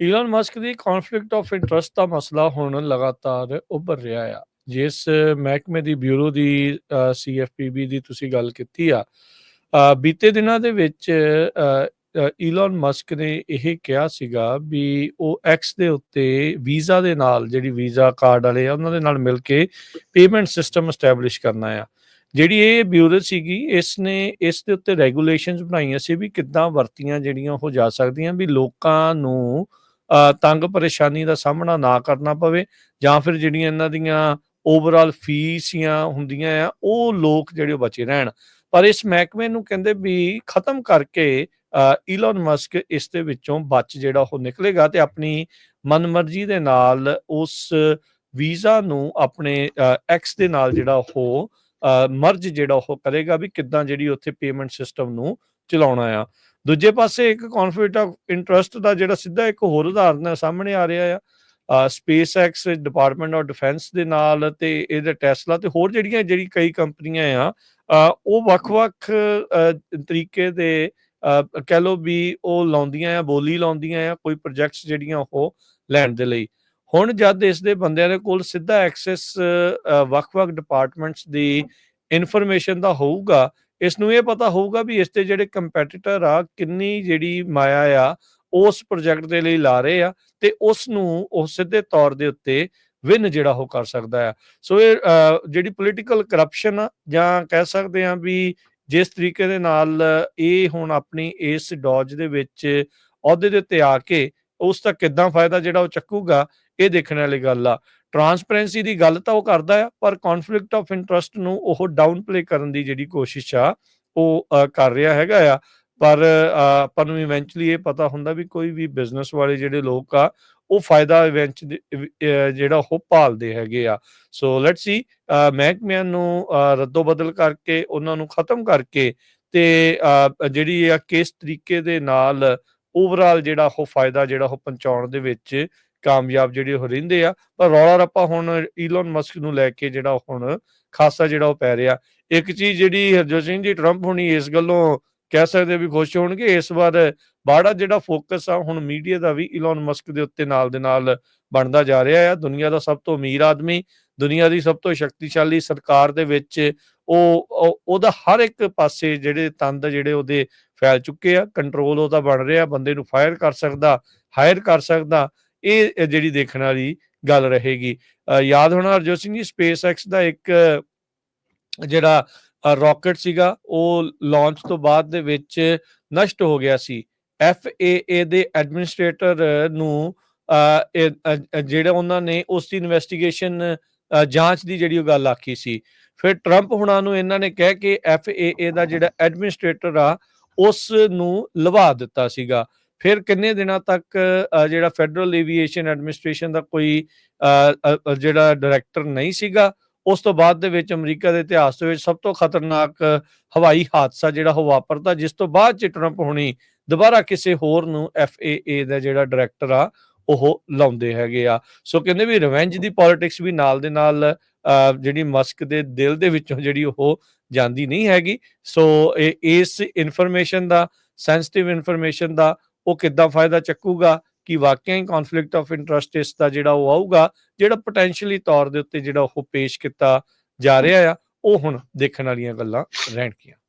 Elon Musk ਦੀ conflict of interest ਦਾ ਮਸਲਾ ਹੁਣ ਲਗਾਤਾਰ ਉੱਭਰ ਰਿਹਾ ਆ। ਜਿਸ ਮਹਿਕਮੇ ਦੀ ਬਿਊਰੋ ਦੀ ਸੀਐਫਪੀਬੀ ਦੀ ਤੁਸੀਂ ਗੱਲ ਕੀਤੀ ਆ ਬੀਤੇ ਦਿਨਾਂ ਦੇ ਵਿੱਚ ਅ, ਮਸਕ ਨੇ ਇਹ ਕਿਹਾ ਸੀਗਾ ਵੀ ਉਹ ਐਕਸ ਦੇ ਉੱਤੇ ਵੀਜ਼ਾ ਦੇ ਨਾਲ ਜਿਹੜੀ ਵੀਜ਼ਾ ਕਾਰਡ ਵਾਲੇ ਆ ਉਹਨਾਂ ਦੇ ਨਾਲ ਮਿਲ ਕੇ ਪੇਮੈਂਟ ਸਿਸਟਮ ਸਟੈਬਲਿਸ਼ ਕਰਨਾ ਆ। ਜਿਹੜੀ ਇਹ ਬਿਊਰੋ ਸੀਗੀ ਇਸ ਨੇ ਇਸ ਦੇ ਉੱਤੇ ਰੈਗੂਲੇਸ਼ਨਸ ਬਣਾਈਆਂ ਸੀ ਵੀ ਕਿੱਦਾਂ ਵਰਤੀਆਂ ਜਿਹੜੀਆਂ ਉਹ ਜਾ ਸਕਦੀਆਂ, ਵੀ ਲੋਕਾਂ ਨੂੰ ਤੰਗ ਪਰੇਸ਼ਾਨੀ ਦਾ ਸਾਹਮਣਾ ਨਾ ਕਰਨਾ ਪਵੇ ਜਾਂ ਫਿਰ ਜਿਹੜੀਆਂ ਇਹਨਾਂ ਦੀਆਂ ਓਵਰਆਲ ਫੀਸ ਜਾਂ ਹੁੰਦੀਆਂ ਆ, ਉਹ ਲੋਕ ਜਿਹੜੇ ਉਹ ਬਚੇ ਰਹਿਣ। ਪਰ ਇਸ ਮਹਿਕਮੇ ਨੂੰ ਕਹਿੰਦੇ ਵੀ ਖਤਮ ਕਰਕੇ ਈਲਨ ਮਸਕ ਇਸ ਦੇ ਵਿੱਚੋਂ ਬਚ ਜਿਹੜਾ ਉਹ ਨਿਕਲੇਗਾ ਤੇ ਆਪਣੀ ਮਨਮਰਜ਼ੀ ਦੇ ਨਾਲ ਉਸ ਵੀਜ਼ਾ ਨੂੰ ਆਪਣੇ ਐਕਸ ਦੇ ਨਾਲ ਜਿਹੜਾ ਉਹ ਮਰਜ ਜਿਹੜਾ ਉਹ ਕਰੇਗਾ ਵੀ ਕਿੱਦਾਂ ਜਿਹੜੀ ਉੱਥੇ ਪੇਮੈਂਟ ਸਿਸਟਮ ਨੂੰ ਚਲਾਉਣਾ ਆ। ਦੂਜੇ ਪਾਸੇ ਇੱਕ ਕਨਫਲਿਕਟ ਆਫ ਇੰਟਰਸਟ ਦਾ ਜਿਹੜਾ ਸਿੱਧਾ ਇੱਕ ਹੋਰ ਉਦਾਹਰਨ ਸਾਹਮਣੇ ਆ ਰਿਹਾ ਆ। SpaceX department of defence ਦੇ ਨਾਲ ਤੇ ਇਹਦੇ ਟੈਸਲਾ ਤੇ ਹੋਰ ਜਿਹੜੀਆਂ, ਜਿਹੜੀ ਕਈ ਕੰਪਨੀਆਂ ਆ ਉਹ ਵੱਖ-ਵੱਖ ਤਰੀਕੇ ਦੇ ਕਹਿ ਲੋ ਵੀ ਉਹ ਲਾਉਂਦੀਆਂ ਆ, ਬੋਲੀ ਲਾਉਂਦੀਆਂ ਆ, ਕੋਈ ਪ੍ਰੋਜੈਕਟਸ ਜਿਹੜੀਆਂ ਉਹ ਲੈਣ ਦੇ ਲਈ। ਹੁਣ ਜਦ ਇਸ ਦੇ ਬੰਦਿਆਂ ਦੇ ਕੋਲ ਸਿੱਧਾ ਐਕਸੈਸ ਵੱਖ-ਵੱਖ ਡਿਪਾਰਟਮੈਂਟਸ ਦੀ ਇਨਫੋਰਮੇਸ਼ਨ ਦਾ ਹੋਊਗਾ ਇਸ ਨੂੰ ਇਹ ਪਤਾ ਹੋਊਗਾ ਵੀ ਇਸ ਤੇ ਜਿਹੜੇ ਕੰਪੀਟੀਟਰ ਆ ਕਿੰਨੀ ਜਿਹੜੀ ਮਾਇਆ ਆ ਉਸ ਪ੍ਰੋਜੈਕਟ ਦੇ ਲਈ ਲਾ ਰਹੇ ਆ ਤੇ ਉਸ ਨੂੰ ਉਹ ਸਿੱਧੇ ਤੌਰ ਦੇ ਉੱਤੇ ਵਿਨ ਜਿਹੜਾ ਉਹ ਕਰ ਸਕਦਾ ਆ। ਸੋ ਇਹ ਅ, ਜਿਹੜੀ ਪੋਲੀਟੀਕਲ ਕਰਪਸ਼ਨ ਆ ਜਾਂ ਕਹਿ ਸਕਦੇ ਆ ਵੀ ਜਿਸ ਤਰੀਕੇ ਦੇ ਨਾਲ ਇਹ ਹੁਣ ਆਪਣੀ ਇਸ ਡੌਜ ਦੇ ਵਿੱਚ ਅਹੁਦੇ ਦੇ ਉੱਤੇ ਆ ਕੇ ਉਸ ਦਾ ਕਿੱਦਾਂ ਫਾਇਦਾ ਜਿਹੜਾ ਉਹ ਚੱਕੂਗਾ ਇਹ ਦੇਖਣ ਵਾਲੀ ਗੱਲ ਆ। ਟਰਾਂਸਪੇਰੈਂਸੀ ਦੀ ਗੱਲ ਤਾਂ ਉਹ ਕਰਦਾ ਆ ਪਰ ਕਨਫਲਿਕਟ ਆਫ ਇੰਟਰਸਟ ਨੂੰ ਉਹ ਡਾਊਨ ਪਲੇ ਕਰਨ ਦੀ ਜਿਹੜੀ ਕੋਸ਼ਿਸ਼ ਆ ਉਹ ਕਰ ਰਿਹਾ ਹੈਗਾ ਆ। ਪਰ ਆਪਾਂ ਨੂੰ ਇਵੈਂਚੁਅਲੀ ਇਹ ਪਤਾ ਹੁੰਦਾ ਵੀ ਕੋਈ ਵੀ ਬਿਜ਼ਨਸ ਵਾਲੇ ਜਿਹੜੇ ਲੋਕ ਆ ਉਹ ਫਾਇਦਾ ਇਵੈਂਚ ਜਿਹੜਾ ਉਹ ਭਾਲਦੇ ਹੈਗੇ ਆ। ਸੋ ਲੈਟਸ ਸੀ ਮਹਿਕਮਿਆਂ ਨੂੰ ਰੱਦੋ ਬਦਲ ਕਰਕੇ ਉਹਨਾਂ ਨੂੰ ਖਤਮ ਕਰਕੇ ਤੇ ਅ, ਜਿਹੜੀ ਆ ਕਿਸ ਤਰੀਕੇ ਦੇ ਨਾਲ ਓਵਰਆਲ ਜਿਹੜਾ ਉਹ ਫਾਇਦਾ ਜਿਹੜਾ ਉਹ ਪਹੁੰਚਾਉਣ ਦੇ ਵਿੱਚ ਕਾਮਯਾਬ ਜਿਹੜੇ ਉਹ ਰਹਿੰਦੇ ਆ, ਪਰ ਰੌਲਾ ਰੱਪਾ ਹੁਣ ਈਲਨ ਮਸਕ ਨੂੰ ਲੈ ਕੇ ਜਿਹੜਾ ਹੁਣ ਖਾਸਾ ਜਿਹੜਾ ਉਹ ਪੈ ਰਿਹਾ। ਇੱਕ ਚੀਜ਼ ਜਿਹੜੀ ਹਰਜੋਤ ਸਿੰਘ ਜੀ ਟਰੰਪ ਹੁਣੀ ਇਸ ਗੱਲੋਂ ਕਹਿ ਸਕਦੇ ਵੀ ਖੁਸ਼ ਹੋਣਗੇ, ਇਸ ਵਾਰ ਬਾੜਾ ਜਿਹੜਾ ਫੋਕਸ ਆ, ਹੁਣ ਮੀਡੀਆ ਦਾ ਵੀ ਈਲਨ ਮਸਕ ਦੇ ਉੱਤੇ ਨਾਲ ਦੇ ਨਾਲ ਬਣਦਾ ਜਾ ਰਿਹਾ ਆ। ਦੁਨੀਆ ਦਾ ਸਭ ਤੋਂ ਅਮੀਰ ਆਦਮੀ, ਦੁਨੀਆ ਦੀ ਸਭ ਤੋਂ ਸ਼ਕਤੀਸ਼ਾਲੀ ਸਰਕਾਰ ਦੇ ਵਿੱਚ ਉਹ ਉਹਦਾ ਹਰ ਇੱਕ ਪਾਸੇ ਜਿਹੜੇ ਤੰਦ ਜਿਹੜੇ ਉਹਦੇ ਫੈਲ ਚੁੱਕੇ ਆ। ਕੰਟਰੋਲ ਉਹਦਾ ਬਣ ਰਿਹਾ, ਬੰਦੇ ਨੂੰ ਫਾਇਰ ਕਰ ਸਕਦਾ ਹਾਇਰ ਕਰ ਸਕਦਾ। ਇਹ ਜਿਹੜੀ ਦੇਖਣ ਵਾਲੀ ਗੱਲ ਰਹੇਗੀ। ਅ, ਯਾਦ ਹੋਣਾ ਹਰਜੋਤ ਸਿੰਘ ਜੀ ਸਪੇਸ ਐਕਸ ਦਾ ਇੱਕ ਜਿਹੜਾ ਰਾਕਟ ਸੀਗਾ ਉਹ ਲਾਂਚ ਤੋਂ ਬਾਅਦ ਦੇ ਵਿੱਚ ਨਸ਼ਟ ਹੋ ਗਿਆ ਸੀ। FAA ਦੇ ਐਡਮਿਨਿਸਟ੍ਰੇਟਰ ਨੂੰ ਅ, ਜਿਹੜਾ ਉਹਨਾਂ ਨੇ ਉਸ ਦੀ ਇਨਵੈਸਟੀਗੇਸ਼ਨ ਜਾਂਚ ਦੀ ਜਿਹੜੀ ਉਹ ਗੱਲ ਆਖੀ ਸੀ। ਫਿਰ ਟਰੰਪ ਹੁਣਾਂ ਨੂੰ ਇਹਨਾਂ ਨੇ ਕਹਿ ਕੇ FAA ਦਾ ਜਿਹੜਾ ਐਡਮਿਨਿਸਟ੍ਰੇਟਰ ਆ ਉਸ ਨੂੰ ਲਵਾ ਦਿੱਤਾ ਸੀਗਾ। ਫਿਰ ਕਿੰਨੇ ਦਿਨਾਂ ਤੱਕ ਜਿਹੜਾ ਫੈਡਰਲ ਏਵੀਏਸ਼ਨ ਐਡਮਿਨਿਸਟ੍ਰੇਸ਼ਨ ਦਾ ਕੋਈ ਜਿਹੜਾ ਡਾਇਰੈਕਟਰ ਨਹੀਂ ਸੀਗਾ, ਉਸ ਤੋਂ ਬਾਅਦ ਦੇ ਵਿੱਚ ਅਮਰੀਕਾ ਦੇ ਇਤਿਹਾਸ ਦੇ ਵਿੱਚ ਸਭ ਤੋਂ ਖਤਰਨਾਕ ਹਵਾਈ ਹਾਦਸਾ ਜਿਹੜਾ ਉਹ ਵਾਪਰਦਾ, ਜਿਸ ਤੋਂ ਬਾਅਦ ਚ ਟਰੰਪ ਹੁਣੀ, ਦੁਬਾਰਾ ਕਿਸੇ ਹੋਰ ਨੂੰ FAA ਦਾ ਜਿਹੜਾ ਡਾਇਰੈਕਟਰ ਆ, ਉਹ ਲਾਉਂਦੇ ਹੈਗੇ ਆ। ਸੋ ਕਹਿੰਦੇ ਵੀ ਰਿਵੈਂਜ ਦੀ ਪੋਲਿਟਿਕਸ ਵੀ ਨਾਲ ਦੇ ਨਾਲ ਜਿਹੜੀ ਮਸਕ ਦੇ ਦਿਲ ਦੇ ਵਿੱਚੋਂ ਜਿਹੜੀ ਉਹ ਜਾਂਦੀ ਨਹੀਂ ਹੈਗੀ। ਸੋ ਇਹ, ਇਸ ਇਨਫੋਰਮੇਸ਼ਨ ਦਾ ਸੈਂਸਿਟਿਵ ਇਨਫੋਰਮੇਸ਼ਨ ਦਾ ਉਹ ਕਿੱਦਾਂ ਫਾਇਦਾ ਚੱਕੂਗਾ, ਕਿ ਵਾਕਿਆ ਹੀ ਕਨਫਲਿਕਟ ਆਫ ਇੰਟਰਸਟ ਇਸ ਦਾ ਜਿਹੜਾ ਉਹ ਆਊਗਾ, ਜਿਹੜਾ ਪੋਟੈਂਸ਼ੀਅਲੀ ਤੌਰ ਦੇ ਉੱਤੇ ਜਿਹੜਾ ਉਹ ਪੇਸ਼ ਕੀਤਾ ਜਾ ਰਿਹਾ ਆ, ਉਹ ਹੁਣ ਦੇਖਣ ਵਾਲੀਆਂ ਗੱਲਾਂ ਰਹਿਣਗੀਆਂ।